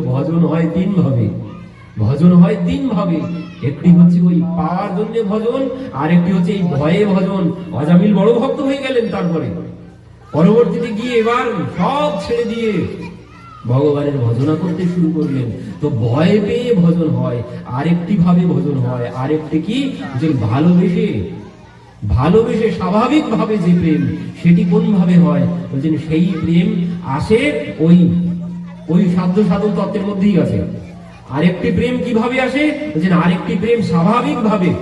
ভজন হয় তিন ভাবে। ভজন হয় তিন ভাবে। একটি হচ্ছে ওই পাওয়ার জন্য ভজন আর একটি হচ্ছে এই ভয়ে ভজন। অজামিল বড় ভক্ত হয়ে গেলেন তারপরে। পরবর্তীতে গিয়ে এবার সব ছেড়ে দিয়ে ভগবানের ভজনা করতে শুরু করলেন। তো ভয় পেয়ে ভজন হয়, আরেকটি ভাবে ভজন হয়। আরেকটি কি? যে ভালোবেসে ভালোবেসে স্বাভাবিক ভাবে যে প্রেম, সেটি কোন ভাবে হয়? বলছেন সেই প্রেম আসে ওই ওই সাধ্য সাধন তত্ত্বের মধ্যেই আছে আরেকটি প্রেম কীভাবে আসে? বলছেন, আরেকটি প্রেম স্বাভাবিক ভাবে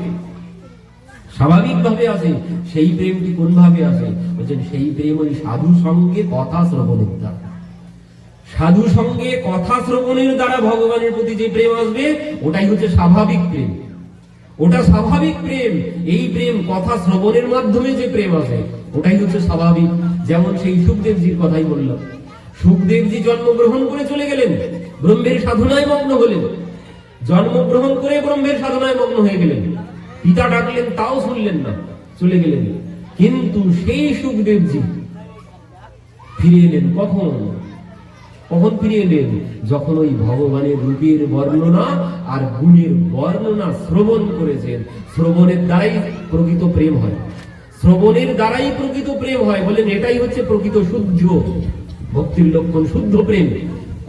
স্বাভাবিক ভাবে আসে। সেই প্রেমটি কোন ভাবে আসে? বলছেন, সেই প্রেম ওই সাধু সঙ্গে কথা শ্রবণের দ্বারা। সাধু সঙ্গে কথা শ্রবণের দ্বারা ভগবানের প্রতি যে প্রেম আসবে, ওটাই হচ্ছে স্বাভাবিক প্রেম। ওটা স্বাভাবিক প্রেম। এই প্রেম কথা শ্রবণের মাধ্যমে যে প্রেম আসে, ওটাই হচ্ছে স্বাভাবিক। যেমন সেই সুখদেবজির কথাই বললাম। সুখদেবজি জন্মগ্রহণ করে চলে গেলেন। ব্রহ্মের সাধনায় মগ্ন হলেন। জন্মগ্রহণ করে ব্রহ্মের সাধনায় মগ্ন হয়ে গেলেন। পিতা ডাকলেন, তাও শুনলেন না, চলে গেলেন। কিন্তু সেই সুখদেবজি ফিরে এলেন কখন? কখন ফিরে এলেন? যখন ওই ভগবানের রূপের বর্ণনা আর গুণের বর্ণনা শ্রবণ করেছেন। শ্রবণের দ্বারাই প্রকৃত প্রেম হয়। শ্রবণের দ্বারাই প্রকৃত প্রেম হয়। বলেন, এটাই হচ্ছে প্রকৃত শুদ্ধ ভক্তির লক্ষণ শুদ্ধ প্রেম।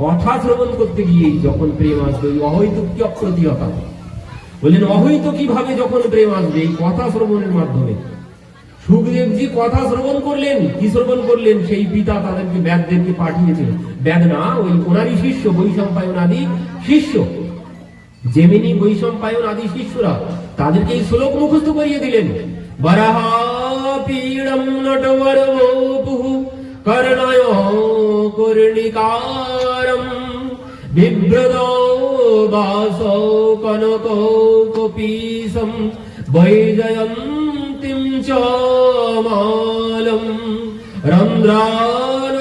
কথা শ্রবণ করতে গিয়েই যখন প্রেম আসবে, ওই কি অপ্রতিহতা? বললেন অহৈত কীভাবে যখন প্রেম আসবে? এই কথা শ্রবণের মাধ্যমে। সুখদেবজি কথা শ্রবণ করলেন। কি শ্রবণ করলেন? সেই পিতা তাদেরকে ব্যাদদেরকে পাঠিয়েছেন ব্যাদ না ওই ওনারই শিষ্য, বৈশম্পায়ন আদি শিষ্য। জেমিনি, বৈশম্পায়ন আদি শিষ্যরা তাদেরকে এই শ্লোক মুখস্থ করিয়ে দিলেন। বরাহা পীড়ম নটবর কর্ণয় কর্ণিকারম বিভ্রদো বাসো কনকো কপীসম বৈজয়ন্তীম চ মালম রন্ধ্রানুবেনুরধর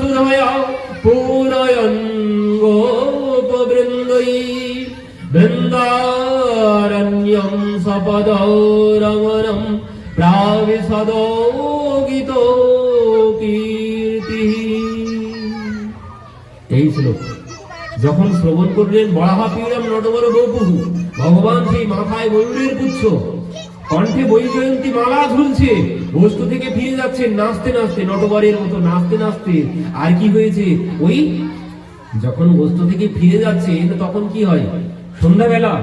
সুধয়া পূরয়ন গোপবৃন্दै বৃন্দারণ্যম সপদো রমণম প্রাবিশদো এই শ্লোক যখন শ্রবণ করলেন বড়াহা পীড়ম নটবর গৌপুহু, ভগবান সেই মাথায় ময়ূরের পুচ্ছ। কণ্ঠে বৈজয়ন্তী মালা ঝুলছে। বস্তু থেকে ফিরে যাচ্ছে নাচতে নাচতে, নটবরের মতো নাচতে নাচতে। আর কি হয়েছে? ওই যখন বস্তু থেকে ফিরে যাচ্ছে তখন কি হয়? সন্ধ্যাবেলা।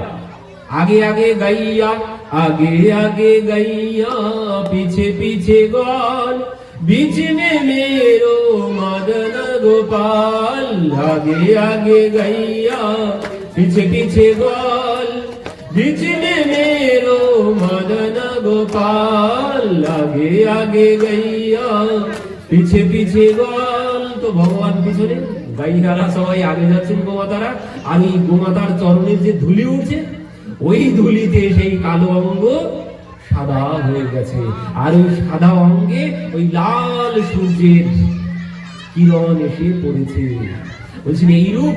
আগে আগে গাইয়া, আগে আগে গাইয়া, পিছে পিছে গল बीच में मेरो मदन गोपाल आगे आगे गैया पीछे पीछे गोल बीच में मेरो मदन गोपाल आगे आगे गैया পিছে পিছে গল তো ভগবান পিছনে গাইহারা সবাই আগে যাচ্ছেন গোমাতারা আর এই গোমাতার চরণের যে ধুলি উঠছে ওই ধুলিতে সেই কালো অঙ্গ সাদা হয়ে গেছে। আর ওই সাদা অঙ্গে ওই লাল সূর্যের কিরণ এসে পড়েছে। বলছেন এই রূপ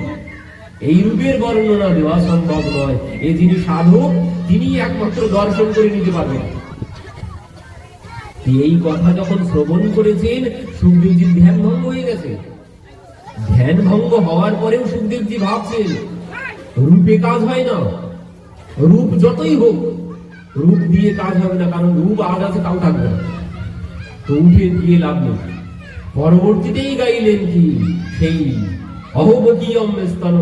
এই রূপের বর্ণনা দেওয়া সম্ভব নয়। এই যিনি সাধক তিনি একমাত্র দর্শন করে নিতে পারবেন। এই কথা যখন শ্রবণ করেছেন, সুখদেবজির ধ্যান ভঙ্গ হয়ে গেছে? ধ্যান ভঙ্গ হওয়ার পরেও সুখদেবজি ভাবছেন, রূপে কাজ হয় না। রূপ যতই হোক রূপ দিয়ে কাজ হবে না, কারণ রূপ আজ আছে তাও থাকবে না। তো উঠে দিয়ে লাভ নেই। পরবর্তীতেই গাইলেন কি? সেই স্তন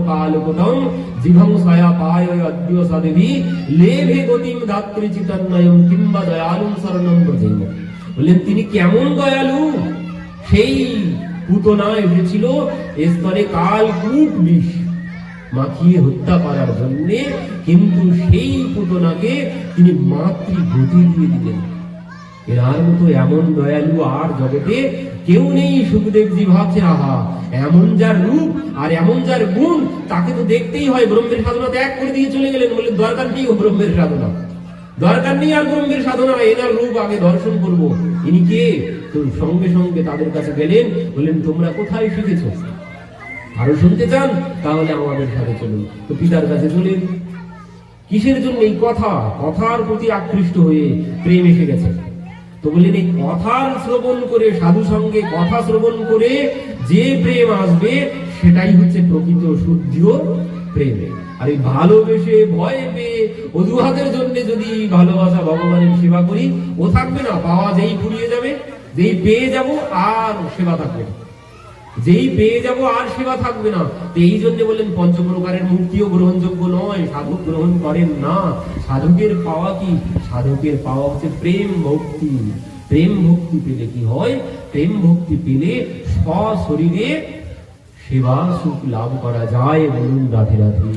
জিভং সয়া পায় অদ্য লেভে গতিম দাত্রী চিতন্ময়ম কিংবা দয়ালুম শরণম ব্রজেম। বললেন, তিনি কেমন দয়ালু? সেই পুতনা এসেছিল স্তনে কাল কূট বিষ। মাখিয়ে হত্যা করার জন্য কিন্তু সেই পুতনাকে তিনি মাতৃ গতি দিয়ে দিলেন। এনার মতো এমন দয়ালু আর জগতে কেউ নেই সুখদেবজি ভাবছে, আহা, এমন যার রূপ আর এমন যার গুণ, তাকে তো দেখতেই হয় ব্রহ্মের সাধনা ত্যাগ করে দিয়ে চলে গেলেন। বলে দরকার নেই ব্রহ্মের সাধনা। দরকার নেই আর ব্রহ্মের সাধনা এনার রূপ আগে দর্শন করব। ইনি কে? তো সঙ্গে সঙ্গে তাদের কাছে গেলেন, বললেন, তোমরা কোথায় শিখেছো? আরও শুনতে চান, তাহলে আমাদের সাথে চলুন। তো পিতার কাছে চলেন। কিসের জন্য এই কথা? কথার প্রতি আকৃষ্ট হয়ে প্রেম এসে গেছে। তো বললেন, এই কথার শ্রবণ করে, সাধু সঙ্গে কথা শ্রবণ করে যে প্রেম আসবে, সেটাই হচ্ছে প্রকৃত শুদ্ধ প্রেম। আর এই ভালোবেসে ভয় পেয়ে অজুহাতের জন্য যদি ভালোবাসা ভগবানের সেবা করি, ও থাকবে না, পাওয়া যেই ফুরিয়ে যাবে, যেই পেয়ে যাব, আর সেবা থাকবে না। যেই পেয়ে যাব আর সেবা থাকবে না। এই জন্য বললেন, পঞ্চপ্রকারের মুক্তিও গ্রহণযোগ্য নয়। সাধক গ্রহণ করেন না। সাধকের পাওয়া কি? সাধকের পাওয়া হচ্ছে প্রেম ভক্তি। প্রেম ভক্তি পেলে কি হয়? প্রেম ভক্তি পেলে সশরীরে সেবা সুখ লাভ করা যায়। বলুন রাধে রাধে।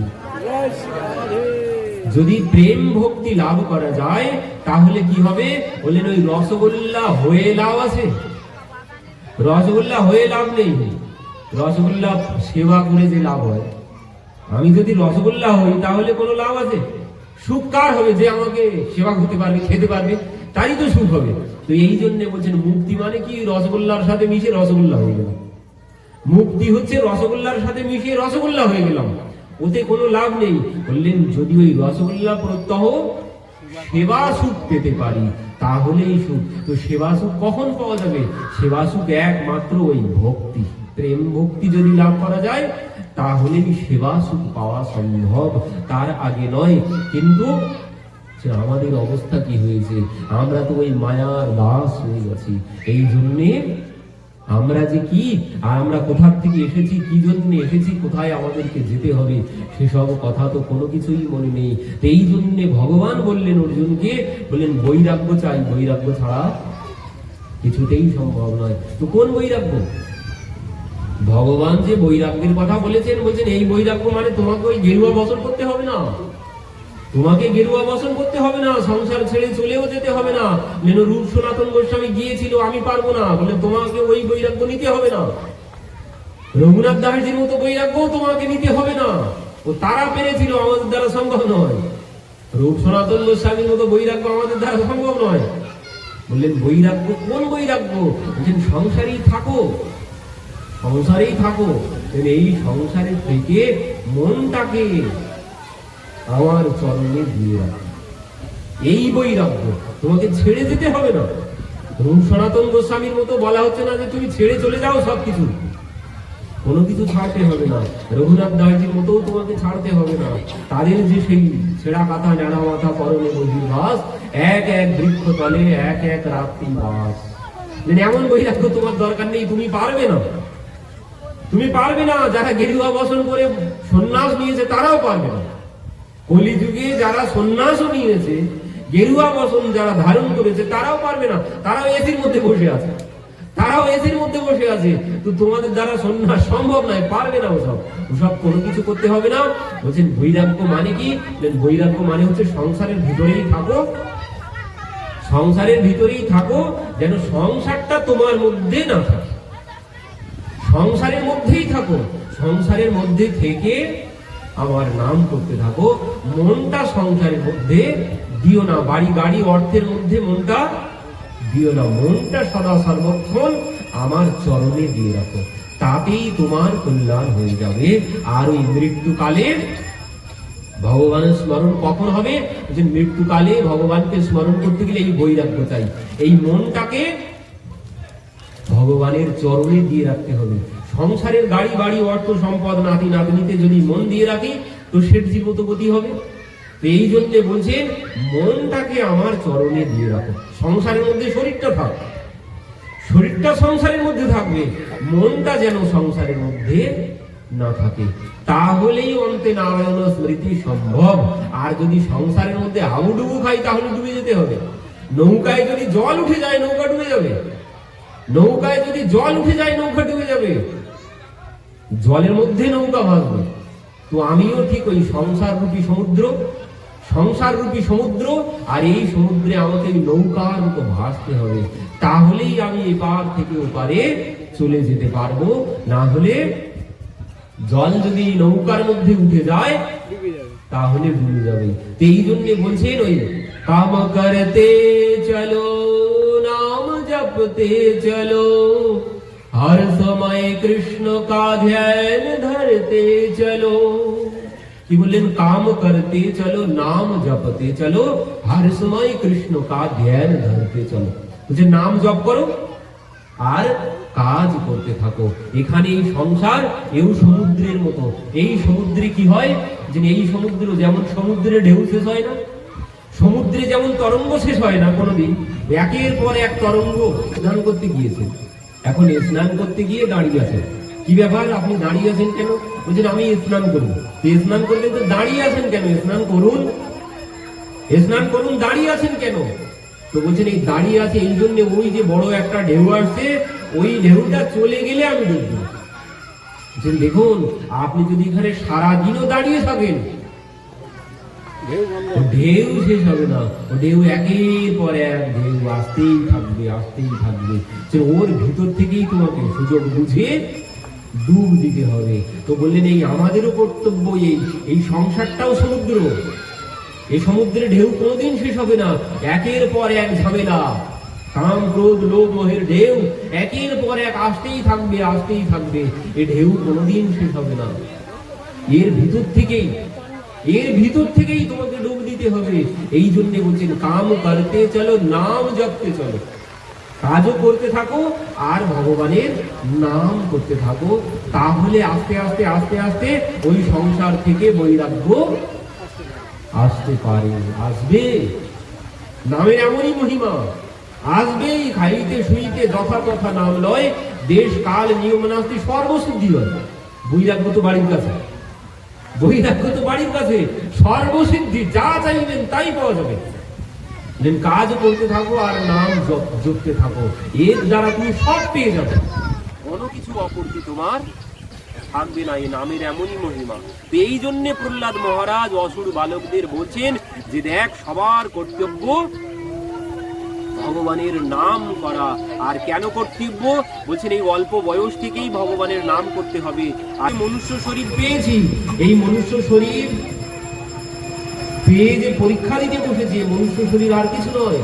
যদি প্রেম ভক্তি লাভ করা যায়, তাহলে কি হবে? বললেন, ওই রসগোল্লা হয়ে লাভ আছে। রসগোল্লা হয়ে লাভ নেই রসগোল্লা সেবা করে যে লাভ হয়। আমি যদি রসগোল্লা হই, তাহলে কোনো লাভ আছে? সুখ কার হবে যে আমাকে সেবা করতে পারবে, খেতে পারবে? তারই তো সুখ হবে। তো এই জন্য বলছেন, মুক্তি মানে কি? রসগোল্লার সাথে মিশে রসগোল্লা হয়ে গেল মুক্তি হচ্ছে রসগোল্লার সাথে মিশিয়ে রসগোল্লা হয়ে গেলাম। ওতে কোনো লাভ নেই। বললেন, যদি ওই রসগোল্লা প্রত্যহ সেবা সুখ পেতে পারি, তাহলেই সুখ। তো সেবা সুখ কখন পাওয়া যাবে? সেবা সুখ একমাত্র ওই ভক্তি। প্রেম ভক্তি যদি লাভ করা যায়, তাহলেই সেবা সুখ পাওয়া সম্ভব। তার আগে নয়, কিন্তু আমাদের অবস্থা কি হয়েছে? আমরা তো ওই মায়ার দাস হয়ে গেছি। এই জন্যে আমরা যে কি? আর আমরা কোথা থেকে এসেছি? কি জন্য এসেছি? কোথায় আমাদেরকে যেতে হবে? সেসব কথা তো কোনো কিছুই মনে নেই। এই জন্য ভগবান বললেন অর্জুনকে, বললেন, বৈরাগ্য চাই। বৈরাগ্য ছাড়া কিছুতেই সম্ভব নয়। তো কোন বৈরাগ্য? ভগবান যে বৈরাগ্যের কথা বলেছেন, বলছেন, এই বৈরাগ্য মানে তোমাকে ওই গেরুয়া বসন করতে হবে না? তোমাকে গেরুয়া বসন করতে হবে না, সংসার ছেড়ে চলেও যেতে হবে না। যেন রূপ সনাতন গোস্বামী গিয়েছিল, আমি পারব না। বলে তোমাকে ওই বৈরাগ্য নিতে হবে না। রঘুনাথ দাসজির মতো বৈরাগ্য তোমাকে নিতে হবে না। ও তারা পেরেছিল, আমাদের দ্বারা সম্ভব নয়। রূপ সনাতন গোস্বামীর মতো বৈরাগ্য আমাদের দ্বারা সম্ভব নয়। বললেন বৈরাগ্য কোন বৈরাগ্য? বলছেন, সংসারেই থাকো। সংসারেই থাকো। এই সংসারে থেকে মনটাকে আমার চরণে দিয়ে রাখো। এই বৈরাগ্য তোমাকে ছেড়ে যেতে হবে না। রূপ সনাতন গোস্বামীর মতো বলা হচ্ছে না যে তুমি ছেড়ে চলে যাও সবকিছু। কোনো কিছু ছাড়তে হবে না। রঘুনাথ দাসজির মতো তোমাকে ছাড়তে হবে না। তাদের যে সেই ছেঁড়া কাঁথা নেড়া মাথা, পরনে বহির বাস, এক এক বৃক্ষ তলে, এক এক রাত্রি বাস। মানে এমন বৈরাগ্য তোমার দরকার নেই, তুমি পারবে না। তুমি পারবে না, যারা গেরুয়া বসন করে সন্ন্যাস নিয়েছে, তারাও পারবে না। কলিযুগে যারা সন্ন্যাসও নিয়েছে গেরুয়া বসন যারা ধারণ করেছে, তারাও পারবে না। তারাও এসির মধ্যে বসে আছে। তারাও এসির মধ্যে বসে আছে। তো তোমাদের দ্বারা সন্ন্যাস সম্ভব নয়, পারবে না ওসব। ওসব কোনো কিছু করতে হবে না। বলছেন, বৈরাগ্য মানে কি? বৈরাগ্য মানে হচ্ছে সংসারের ভিতরেই থাকো। সংসারের ভিতরেই থাকো, যেন সংসারটা তোমার মধ্যে না থাকে। সংসারের মধ্যেই থাকো। সংসারের মধ্যে থেকে আমার নাম করতে থাকো। মনটা সংসারের মধ্যে দিও না। বাড়ি গাড়ি অর্থের মধ্যে মনটা দিও না। মনটা সদা সর্বক্ষণ আমার চরণে দিয়ে রাখো। তাতেই তোমার কল্যাণ হয়ে যাবে। আর ওই মৃত্যুকালে ভগবানের স্মরণ কখন হবে? যে মৃত্যুকালে ভগবানকে স্মরণ করতে গেলে এই বৈরাগ্য চাই। এই মনটাকে ভগবানের চরণে দিয়ে রাখতে হবে। সংসারের গাড়ি, বাড়ি, অর্থ, সম্পদ, নাতি, নাতনিতে যদি মন দিয়ে রাখি, তো মতো গতি হবে। এই জন্য বলছেন মনটাকে আমার চরণে দিয়ে রাখো। সংসারের মধ্যে শরীরটা থাক। শরীরটা সংসারের মধ্যে থাকবে, মনটা যেন সংসারের মধ্যে না থাকে। তাহলেই অন্তে নারায়ণ স্মৃতি সম্ভব। আর যদি সংসারের মধ্যে হাবুডুবু খাই, তাহলে ডুবে যেতে হবে। নৌকায় যদি জল উঠে যায়, নৌকা ডুবে যাবে। নৌকায় যদি জল উঠে যায়, নৌকা ডুবে যাবে। জলের মধ্যে নৌকা ভাসবে। তো আমিও ঠিক ওই সংসার রূপী সমুদ্র সংসার রূপী সমুদ্র, আর এই সমুদ্রে আমাকে নৌকার মতো ভাসতে হবে। তাহলেই আমি এপার থেকে ওপারে চলে যেতে পারব। না হলে জল যদি নৌকার মধ্যে উঠে যায়, তাহলে ভুলে যাবে। এই জন্য বলছেন ওই কাম করতে চলো। জপতে চলো। হর সময় কৃষ্ণ কা ধ্যান ধরতে চলো। কি বললেন? কাম করতে চলো, নাম জপতে চলো, হর সময় কৃষ্ণ কা ধ্যান ধরতে চলো। যে নাম জপ করো আর কাজ করতে থাকো। এখানে এই সংসার, এও সমুদ্রের মতো। এই সমুদ্রে কি হয়? যে এই সমুদ্র যেমন সমুদ্রে ঢেউ শেষ হয় না সমুদ্রে যেমন তরঙ্গ শেষ হয় না কোনোদিন, একের পর এক তরঙ্গ স্নান করতে গিয়েছে। এখন স্নান করতে গিয়ে দাঁড়িয়ে আছেন কি ব্যাপার? আপনি দাঁড়িয়ে আছেন কেন? বলছেন, আমি স্নান করব। স্নান করবেন তো দাঁড়িয়ে আছেন কেন? স্নান করুন। স্নান করুন, দাঁড়িয়ে আছেন কেন? তো বলছেন, এই দাঁড়িয়ে আছে এই জন্য ওই যে বড় একটা ঢেউ আসছে, ওই ঢেউটা চলে গেলে আমি দেখব। দেখুন, আপনি যদি এখানে সারাদিনও দাঁড়িয়ে থাকেন ঢেউ শেষ হবে না। ও ঢেউ একের পর এক, ঢেউ আসতেই থাকবে আসতেই থাকবে। যে ওর ভিতর থেকেই তোমাকে সুযোগ বুঝে ডুব দিতে হবে। তো বললেন, এই আমাদেরও কর্তব্য এই। এই সংসারটাও সমুদ্র। এই সমুদ্রে ঢেউ কোনোদিন শেষ হবে না। একের পর এক ঝামেলা। কাম, ক্রোধ, লোভ, মোহের ঢেউ একের পর এক আসতেই থাকবে আসতেই থাকবে। এই ঢেউ কোনোদিন শেষ হবে না। এর ভিতর থেকেই এর ভিতর থেকেই তোমাকে ডুব দিতে হবে। এই জন্য বলছেন, কাম করতে চলো, নাম জপতে চলো। কাজও করতে থাকো, আর ভগবানের নাম করতে থাকো। তাহলে আস্তে আস্তে আস্তে আস্তে ওই সংসার থেকে বৈরাগ্য আসতে পারে, আসবে। নামের এমনই মহিমা, আসবেই, খাইতে, শুইতে, যথা তথা নাম লয়। দেশ কাল নিয়ম নাস্তি সর্বসিদ্ধি হয়। বৈরাগ্য তো বাড়ির কাছে। বৈরাগ্য তো বাড়ির কাছে সর্বসিদ্ধি, যা চাইবেন তাই পাওয়া যাবে। দেন কাজ করতে থাকো আর নাম জপ- জপতে থাকো। এর দ্বারা তুমি সব পেয়ে যাবে। কোনো কিছু অপরতি তোমার থাকবে না, এই নামের এমনই মহিমা। এই জন্যে প্রহ্লাদ মহারাজ অসুর বালকদের বলছেন যে দেখ, সবার কর্তব্য ভগবানের নাম করা। আর কেন কর্তব্য? বলছেন এই অল্প বয়স থেকেই ভগবানের নাম করতে হবে। আর মনুষ্য শরীর পেয়েছি। এই মনুষ্য শরীর পেয়ে যে পরীক্ষা দিতে বসেছি মনুষ্য শরীর আর কিছু নয়।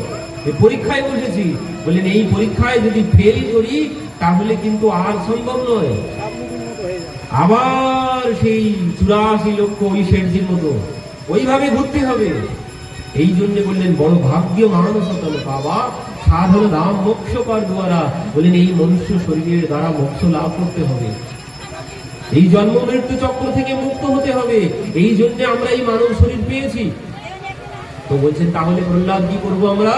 পরীক্ষায় বসেছি। বললেন, এই পরীক্ষায় যদি ফেল করি, তাহলে কিন্তু আর সম্ভব নয়। আবার সেই চুরাশি লক্ষ ওই শেরজির মতো। ওইভাবে ঘুরতে হবে। এই জন্য বললেন, বড় ভাগ্য মানুষ বাবা সাধন দাম মোক্ষ কর দ্বারা বললেন, এই মনুষ্য শরীরের দ্বারা মোক্ষ লাভ করতে হবে। এই জন্ম মৃত্যু চক্র থেকে মুক্ত হতে হবে। এই জন্য আমরা এই মানব শরীর পেয়েছি। তো বলছেন, তাহলে প্রহ্লাদ কি করব আমরা?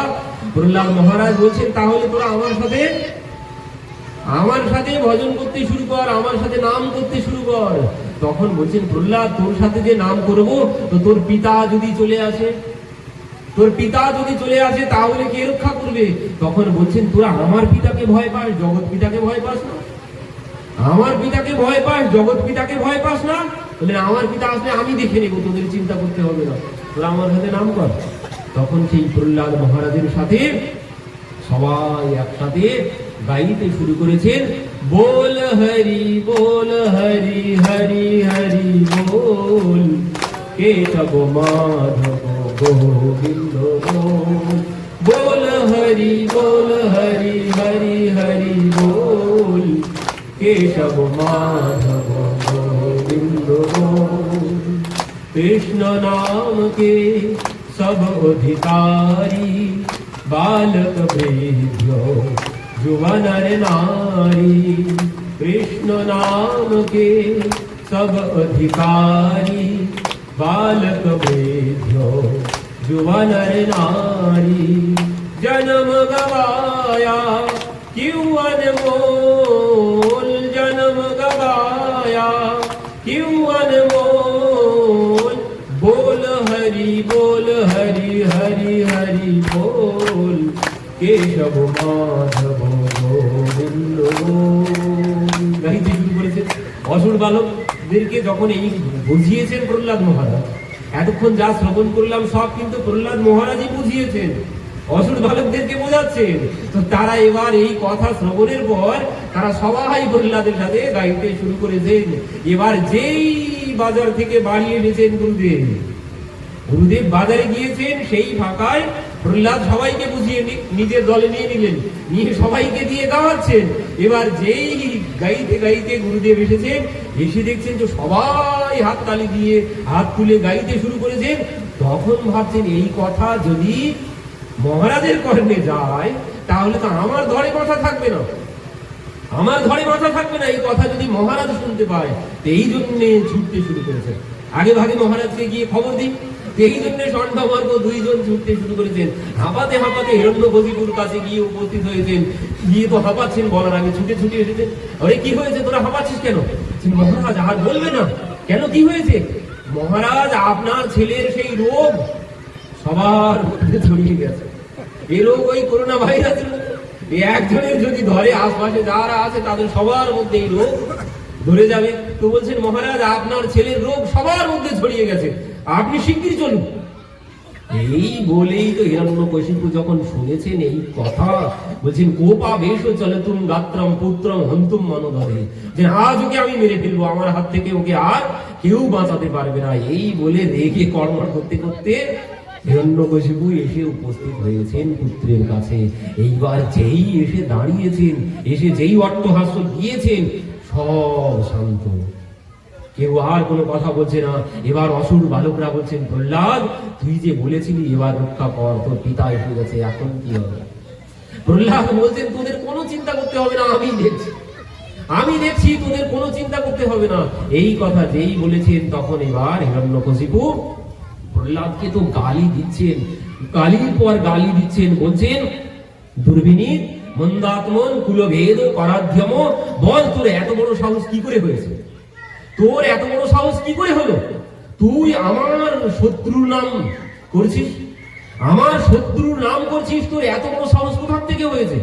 প্রহ্লাদ মহারাজ বলছেন, তাহলে তোরা আমার সাথে আমার সাথে ভজন করতে শুরু কর, আমার সাথে নাম করতে শুরু কর। তখন বলছেন, প্রহ্লাদ, তোর সাথে যে নাম করব, তো তোর পিতা যদি চলে আসে তোর পিতা যদি চলে আসে, তাহলে কে রক্ষা করবে? তখন বলছেন, তোরা আমার পিতাকে ভয় পাস, জগৎ পিতাকে ভয় পাস না? আমার পিতাকে ভয় পাস, জগৎ পিতাকে ভয় পাস না? বললেন আমার পিতা আসলে আমি দেখে নেব, তোদের চিন্তা করতে হবে না। তোরা আমার সাথে নাম কর। তখন সেই প্রহ্লাদ মহারাজের সাথে সবাই একসাথে গাইতে শুরু করেছেন, বল হরি বল হরি হরি হরি, বল কেশব মাধব? गोविंद बोल हरि बोल हरि हरि हरि बोल केशव माधव गोविंद कृष्ण नाम के सब अधिकारी बालक वृद्धो जुवन नारी कृष्ण नाम के सब अधिकारी बालक वृद्धो युवा नारी, जन्म गवाया क्यों अनमोल जन्म गवाया क्यों अनमोल बोल हरि बोल हरि हरि हरि बोल, केशव माधव गोविंद नहीं जी बिल्कुल और सुन बालक বালকদেরকে যখন এই বুঝিয়েছেন প্রহ্লাদ মহারাজ, এতক্ষণ যা শ্রবণ করলাম সব কিন্তু প্রহ্লাদ মহারাজই বুঝিয়েছেন। অসুর বালকদেরকে বোঝাচ্ছেন। তো তারা এবার এই কথা শ্রবণের পর তারা সবাই প্রহ্লাদের সাথে গাইতে শুরু করেছেন। এবার যেই বাজার থেকে বাড়ি এনেছেন গুরুদেব গুরুদেব বাজারে গিয়েছেন, সেই ফাঁকায় প্রহ্লাদ সবাইকে বুঝিয়ে নিজের দলে নিয়ে নিলেন। নিয়ে সবাইকে দিয়ে গাওয়াচ্ছেন এবার যেই গাইতে গাইতে গুরুদেব এসেছেন। এসে দেখছেন তো সবাই হাত তালি দিয়ে হাত তুলে গাইতে শুরু করেছেন। তখন ভাবছেন, এই কথা যদি মহারাজের কর্ণে যায়, তাহলে তো আমার ধরে কথা থাকবে না। আমার ঘরে মাথা থাকবে না, এই কথা যদি মহারাজ শুনতে পায় এই জন্যে ছুটতে শুরু করেছেন। আগে ভাগে মহারাজকে গিয়ে খবর দিই। এই জন্য ষণ্ঢমার্গ দুইজন ছুটতে শুরু করেছেন। হাঁপাতে হাঁপাতে হিরণ্য গজিপুর কাছে গিয়ে উপস্থিত হয়েছেন। গিয়ে তো হাঁপাচ্ছেন বলার আগে ছুটে ছুটে এসেছেন। আরে, কি হয়েছে? তোরা হাঁপাচ্ছিস কেন? মহারাজ, আর বলবে না। কেন? কি হয়েছে? মহারাজ, আপনার ছেলের সেই রোগ সবার মধ্যে ছড়িয়ে গেছে। এই রোগ ওই করোনা ভাইরাস। একজনের যদি ধরে, আশপাশে যারা আছে, তাদের সবার মধ্যে এই রোগ ধরে যাবে। তো বলছেন, মহারাজ, আপনার ছেলের রোগ সবার মধ্যে ছড়িয়ে গেছে। আপনি শিগগির চলুন। এই বলেই তো হিরণ্যকশিপু যখন শুনেছেন এই কথা, বলছেন, কোপা বেশ চলে তুম গাত্রম পুত্রম হন্তুম মনোধরে যে আজ ওকে আমি মেরে ফেলব, আমার হাত থেকে ওকে আর কেউ বাঁচাতে পারবে না। এই বলে রেগে কর্মর করতে করতে হিরণ্য হিরণ্যকশিপু এসে উপস্থিত হয়েছেন পুত্রের কাছে। এইবার যেই এসে দাঁড়িয়েছেন, এসে যেই অট্টহাস্য দিয়েছেন সব শান্ত। কেউ আর কোনো কথা বলছে না। এবার অসুর বালকরা বলছেন, প্রহ্লাদ, তুই যে বলেছিলি এবার রক্ষা কর, তোর পিতা এসে গেছে, এখন কি হবে? প্রহ্লাদ বলছেন, তোদের কোনো চিন্তা করতে হবে না, আমি দেখছি। আমি দেখছি, তোদের কোনো চিন্তা করতে হবে না। এই কথা যেই বলেছেন, তখন এবার হিরণ্যকশিপু প্রহ্লাদকে তো গালি দিচ্ছেন। গালির পর গালি দিচ্ছেন, বলছেন, দুর্বিনীত মন্দাত্মন কুলভেদ পরাধ্যম। বল, তোর এত বড় সাহস কি করে হয়েছে? তোর এত বড় সাহস কি করে হলো? তুই আমার শত্রুর নাম করছিস? আমার শত্রুর নাম করছিস, তোর এত বড় সাহস কোথার থেকে হয়েছে?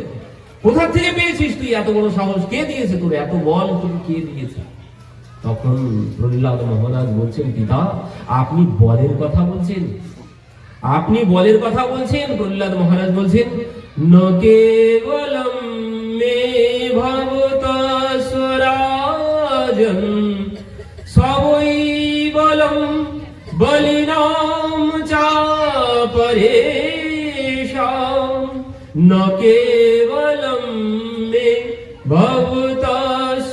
কোথা থেকে পেয়েছিস তুই এত বড় সাহস? কে দিয়েছে তোর এত বল? তোর কে দিয়েছে? তখন প্রহ্লাদ মহারাজ বলছেন, পিতা, আপনি বলের কথা বলছেন। আপনি বলের কথা বলছেন? প্রহ্লাদ মহারাজ বলছেন কেবলম মে ভবতা স্বরাজন সবই বলম বলিনাম চাপরেশাম ন কেবলম মে ভবতা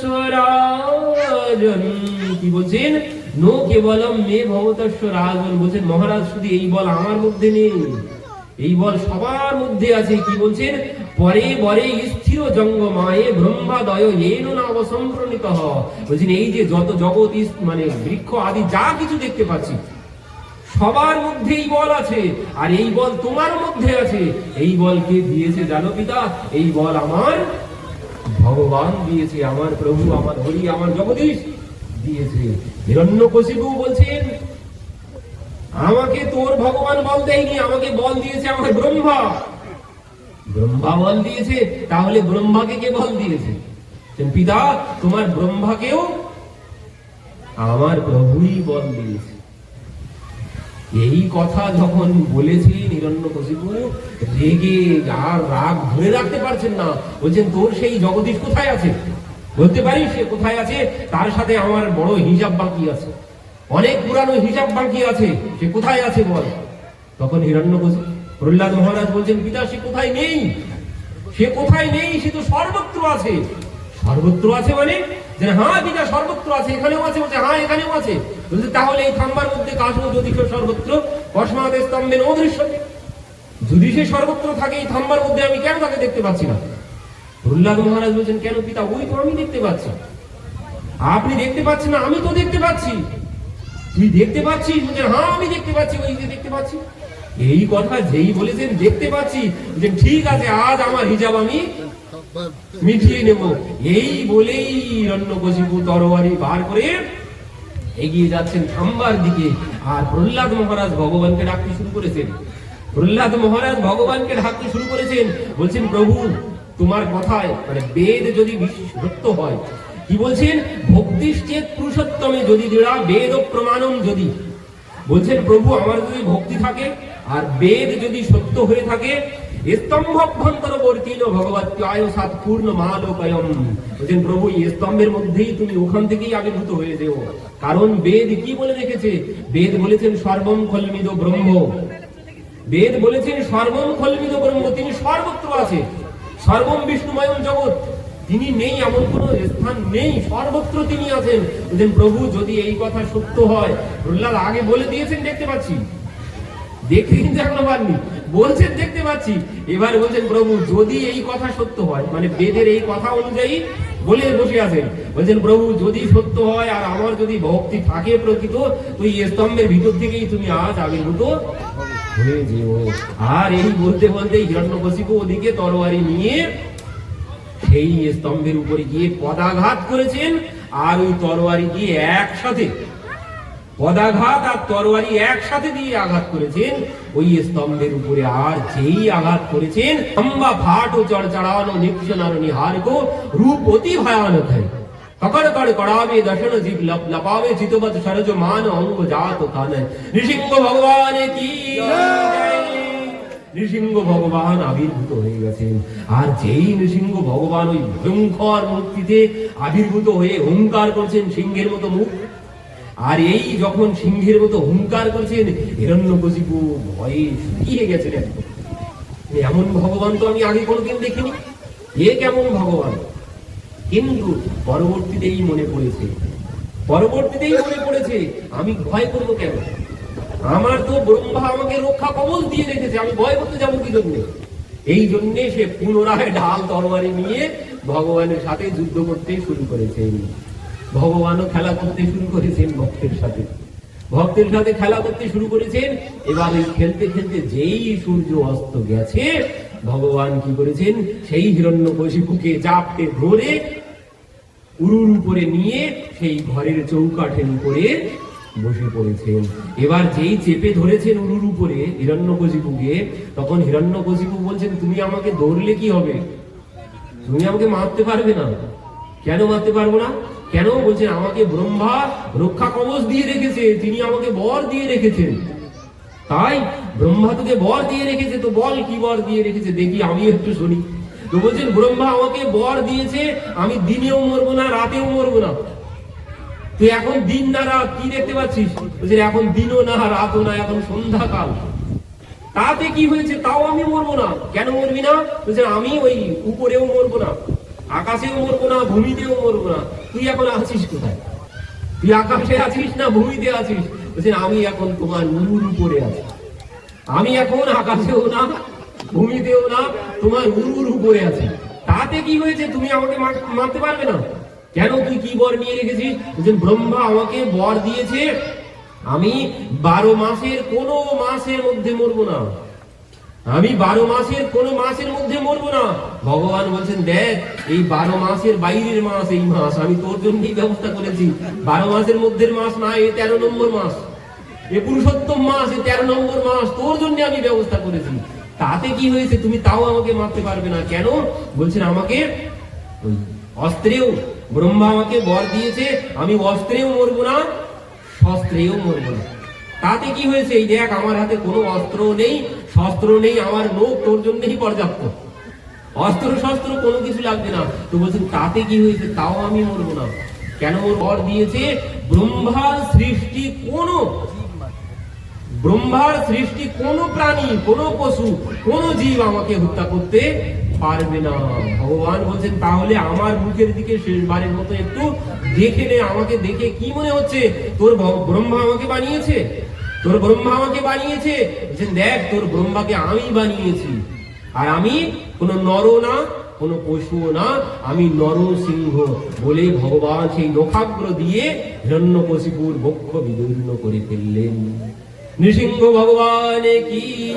স্বরাজন কি বলছেন? নো কেবলম মে ভবতস্ব রাজন বলছেন, মহারাজ, শুধু এই বল আমার মধ্যে নেই। এই বল সবার মধ্যে আছে, কি বলছেন? পরে বরে স্থির জঙ্গমায়ে ব্রহ্মাদয় এন না অবসম্প্রণিত হ। বলছেন, এই যে যত জগৎ মানে বৃক্ষ আদি যা কিছু দেখতে পাচ্ছি, সবার মধ্যে এই বল আছে। আর এই বল তোমার মধ্যে আছে। এই বল কে দিয়েছে জানো পিতা? এই বল আমার ভগবান দিয়েছে, আমার প্রভু, আমার হরি, আমার জগদীশ দিয়েছে। হিরণ্যকশিপু বলছেন আমাকে তোর ভগবান বল দেয়নি, আমাকে বল দিয়েছে আমার ব্রহ্মা। ব্রহ্মা বল দিয়েছে, তাহলে ব্রহ্মাকে কে বল দিয়েছে? পিতা, তোমার ব্রহ্মাকেও আমার প্রভুই বল দিয়েছে। এই কথা যখন বলেছি নিরণ্যকশিপু রেগে আর রাগ ধরে রাখতে পারছেন না। বলছেন, তোর সেই জগদীশ কোথায় আছে? বলতে পারিস সে কোথায় আছে? তার সাথে আমার বড় হিসাব বাকি আছে। অনেক পুরানো হিসাব বাকি আছে, সে কোথায় আছে বল? তখন হিরণ্যকশিপু প্রহ্লাদ মহারাজ বলছেন, পিতা, সে কোথায় নেই? সে কোথায় নেই? সে তো সর্বত্র আছে। সর্বত্র আছে মানে? যে হ্যাঁ পিতা, সর্বত্র আছে, এখানেও আছে। বলছে হ্যাঁ এখানেও আছে। বলছে, তাহলে এই থাম্বার মধ্যে কাশ যদি সে সর্বত্র কসমাদ স্তম্ভে অদৃশ্য যদি সে সর্বত্র থাকে, এই থাম্বার মধ্যে আমি কেন তাকে দেখতে পাচ্ছি না? প্রহ্লাদ মহারাজ বলছেন, কেন পিতা, ওই তো আমি দেখতে পাচ্ছি। আপনি দেখতে পাচ্ছেন না, আমি তো দেখতে পাচ্ছি। তুই দেখতে পাচ্ছিস? বলছেন হ্যাঁ আমি দেখতে পাচ্ছি, ওই যে দেখতে পাচ্ছি। এই কথা যেই বলেছেন, দেখতে পাচ্ছি যে ঠিক আছে, আজ আমার হিসাব আমি মিটিয়ে নেব। এই বলেই রণ্যকশিপু তরবারি বার করে এগিয়ে যাচ্ছেন থাম্বার দিকে। আর প্রহ্লাদ মহারাজ ভগবানকে ডাকতে শুরু করেছেন। প্রহ্লাদ মহারাজ ভগবানকে ডাকতে শুরু করেছেন, বলছেন, প্রভু, তোমার কথায় মানে বেদ যদি সত্য হয় কি বলছেন? ভক্তিশ্চেত পুরুষোত্তমে যদি দৃঢ়া, বেদ ও প্রমাণম যদি। বলছেন, প্রভু, আমার যদি ভক্তি থাকে আর বেদ যদি সত্য হয়ে থাকে স্তম্ভভ্যন্তরবর্তীন ভগবত্যায় সাত পূর্ণ মালোকয়ম। বলছেন, প্রভু, এই স্তম্ভের মধ্যেই তুমি ওখান থেকেই আবির্ভূত হয়ে যেও। কারণ বেদ কি বলে রেখেছে? বেদ বলেছেন, সর্বম খলমিদ ব্রহ্ম। বেদ বলেছেন, সর্বম খলমিদ ব্রহ্ম। তিনি সর্বত্র আছে। সর্বম বিষ্ণুময়ম জগৎ। তিনি নেই এমন কোন স্থান নেই সর্বত্র তিনি আছেন। বলছেন প্রভু যদি এই কথা সত্য হয় প্রহ্লাদ আগে বলে দিয়েছেন দেখতে পাচ্ছি। দেখতে কিন্তু এখনও পাননি। বলছেন দেখতে পাচ্ছি। এবার বলছেন প্রভু যদি এই কথা সত্য হয় মানে বেদের এই কথা অনুযায়ী বলে বসে আছেন। বলছেন প্রভু যদি সত্য হয় আর আমার যদি ভক্তি থাকে প্রকৃত তুই এই স্তম্ভের ভিতর থেকেই তুমি আজ আবির্ভূত হয়ে যেও। আর এই বলতে বলতে হিরণ্যকশিপু ওদিকে তরবারি নিয়ে সেই স্তম্ভের উপরে গিয়ে পদাঘাত করেছেন আর ওই তরবারি দিয়ে একসাথে। পদাঘাত আর তরবারি একসাথে দিয়ে আঘাত করেছেন। ওই স্তম্ভের উপরে আর যেই আঘাত করেছেন, লম্বা ফাট ও চড়চড়ানো নিক্ষণ নিহার কো রূপ অতি ভয়ানক হয়। ককর কর কড়াবে দর্শন জীব লপ লপাবে চিতবত সরজ মান অঙ্গ জাত কান ঋষিঙ্গ ভগবান কি? জয়। নৃসিংহ ভগবান আবির্ভূত হয়ে গেছেন। আর যেই নৃসিংহ ভগবান ওই ভয়ঙ্কর মূর্তিতে আবির্ভূত হয়ে হুঙ্কার করছেন সিংহের মতো মুখ, আর এই যখন সিংহের মতো হুঙ্কার করছেন, হিরণ্যকশিপু ভয়ে শুকিয়ে গেছেন একদম। এমন ভগবান তো আমি আগে কোনোদিন দেখিনি। এ কেমন ভগবান? কিন্তু পরবর্তীতেই মনে পড়েছে। পরবর্তীতেই মনে পড়েছে, আমি ভয় করব কেন? আমার তো ব্রহ্মা আমাকে রক্ষা কবচ দিয়ে রেখেছে, আমি ভয় করতে যাব কি জন্যে? এই জন্যে সে পুনরায় ঢাল তরবারি নিয়ে ভগবানের সাথে যুদ্ধ করতে শুরু করেছেন। ভগবানও খেলা করতে শুরু করেছেন ভক্তের সাথে। ভক্তের সাথে খেলা করতে শুরু করেছেন, এবার ওই খেলতে খেলতে যেই সূর্য অস্ত গেছে, ভগবান কি করেছেন? সেই হিরণ্য কশিপুকে চাপটে ধরে উরুর উপরে নিয়ে সেই ঘরের চৌকাঠের উপরে বসে পড়েছেন। এবার যেই চেপে ধরেছেন উরুর উপরে হিরণ্যকশিপুকে, তখন হিরণ্যকশিপু বলছেন, তুমি আমাকে ধরলে কি হবে? তুমি আমাকে মারতে পারবে না। কেন মারতে পারব না? কেন? বলছেন, আমাকে ব্রহ্মা রক্ষা কবচ দিয়ে রেখেছে, তিনি আমাকে বর দিয়ে রেখেছেন। তাই ব্রহ্মা তোকে বর দিয়ে রেখেছে, তো বল কি বর দিয়ে রেখেছে, দেখি আমি একটু শুনি। তো বলছেন, ব্রহ্মা আমাকে বর দিয়েছে, আমি দিনেও মরবো না, রাতেও মরবো না। তুই এখন দিন না রাত কি দেখতে পাচ্ছিস? বলছেন এখন দিনও না, রাতও না, এখন সন্ধ্যাকাল। তাতে কি হয়েছে? তাও আমি মরবো না। কেন মরবি না? বলছেন আমি ওই উপরেও মরবো না, আকাশেও মরবো না, ভূমিতেও মরবো না। তুই এখন আছিস কোথায়? তুই আকাশে আছিস না ভূমিতে আছিস? বলছেন আমি এখন তোমার নুর উপরে আছি। আমি এখন আকাশেও না, ভূমিতেও না, তোমার উরুর উপরে আছি। তাতে কি হয়েছে? তুমি আমাকে মার- মারতে পারবে না? কেন তুই কি বর নিয়ে রেখেছিস? ব্রহ্মা আমাকে বর দিয়েছে। আমি বারো মাসের কোন মাসের মধ্যে মরবো না। আমি বারো মাসের কোন মাসের মধ্যে মরবো না। ভগবান বলছেন, দেখ, এই বারো মাসের বাইরের মাস, এই মাস, আমি তোর জন্যই ব্যবস্থা করেছি। বারো মাসের মধ্যের মাস না এই তেরো নম্বর মাস। এ পুরুষোত্তম মাস, এ তেরো নম্বর মাস, তোর জন্য আমি ব্যবস্থা করেছি। তাতে কি হয়েছে, তুমি তাও আমাকে মারতে পারবে না। কেন? বলছেন, আমাকে অস্ত্রেও ব্রহ্মা আমাকে বর দিয়েছে, আমি অস্ত্রেও মরবো না, শস্ত্রেও মরবো না। তাতে কি হয়েছে? এই দেখ, আমার হাতে কোনো অস্ত্র নেই শস্ত্র নেই, আমার নোখ তোর জন্যই পর্যাপ্ত। অস্ত্র শস্ত্র কোনো কিছু লাগবে না। তো বলছেন তাতে কি হয়েছে? তাও আমি মরবো না। কেন ওর বর দিয়েছে? ব্রহ্মার সৃষ্টি কোন, ব্রহ্মার সৃষ্টি কোন প্রাণী, কোন পশু, কোন জীব আমাকে হত্যা করতে পারবে না। ভগবান বলছেন, তাহলে আমার মুখের দিকে শেষবারের মতো একটু দেখে নে, আমাকে দেখে কি মনে হচ্ছে? তোর ব্রহ্মা আমাকে বানিয়েছে? তোর ব্রহ্মা আমাকে বানিয়েছে? বলছেন, দেখ, তোর ব্রহ্মাকে আমি বানিয়েছি। আর আমি কোন নর না, কোন পশুও না, আমি নর সিংহ বলে ভগবান সেই নখাগ্র দিয়ে হিরণ্যকশিপুর বক্ষ বিদীর্ণ করে ফেললেন। নৃসিংহ ভগবান কি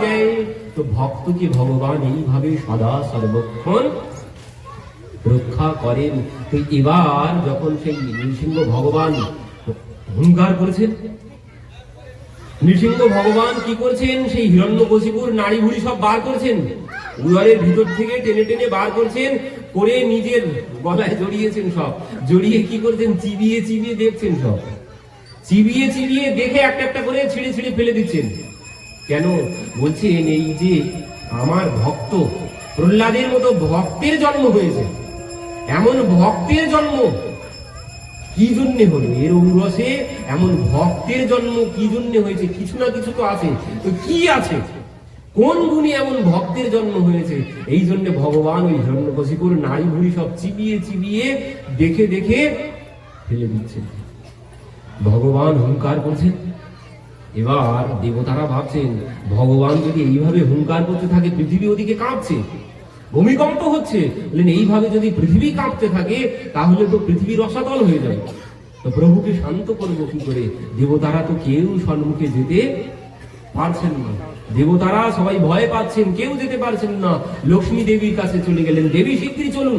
জয়? তো ভক্তকে ভগবান এইভাবে সদা সর্বক্ষণ রক্ষা করেন? তো এবার যখন সেই নৃসিংহ ভগবান হুঙ্কার করেছেন, নৃসিংহ ভগবান কি করছেন? সেই হিরণ্যকশিপুর নাড়ি ভুড়ি সব বার করছেন। উদরের ভিতর থেকে টেনে টেনে বার করছেন, করে নিজের গলায় জড়িয়েছেন সব। জড়িয়ে কি করছেন? চিবিয়ে চিবিয়ে দেখছেন সব। চিবিয়ে চিবিয়ে দেখে একটা একটা করে ছিঁড়ে ছিঁড়ে ফেলে দিচ্ছেন। কেন? বলছেন এই যে আমার ভক্ত, প্রহ্লাদের মতো ভক্তের জন্ম হয়েছে। এমন ভক্তের জন্ম কি জন্যে হলো? এর ঔরসে এমন ভক্তের জন্ম কি জন্যে হয়েছে? কিছু না কিছু তো আছে। তো কি আছে? কোন গুণে এমন ভক্তের জন্ম হয়েছে? এই জন্য ভগবান ওই হিরণ্যকশিপুর নারী ভুড়ি সব চিবিয়ে চিবিয়ে দেখে দেখে ফেলে দিচ্ছেন। ভগবান হুঙ্কার করছেন। এবার দেবতারা ভাবছেন, ভগবান যদি এইভাবে হুঙ্কার করতে থাকে, পৃথিবী ওদিকে কাঁপছে। ভূমিকম্প হচ্ছে। এইভাবে যদি পৃথিবী কাঁপতে থাকে, তাহলে তো পৃথিবী রসাতল হয়ে যাবে। তো প্রভুকে শান্ত করব কি করে? দেবতারা তো কেউ সম্মুখে যেতে পারছেন না। দেবতারা সবাই ভয় পাচ্ছেন, কেউ যেতে পারছেন না। লক্ষ্মী দেবীর কাছে চলে গেলেন। দেবী শিগগিরই চলুন।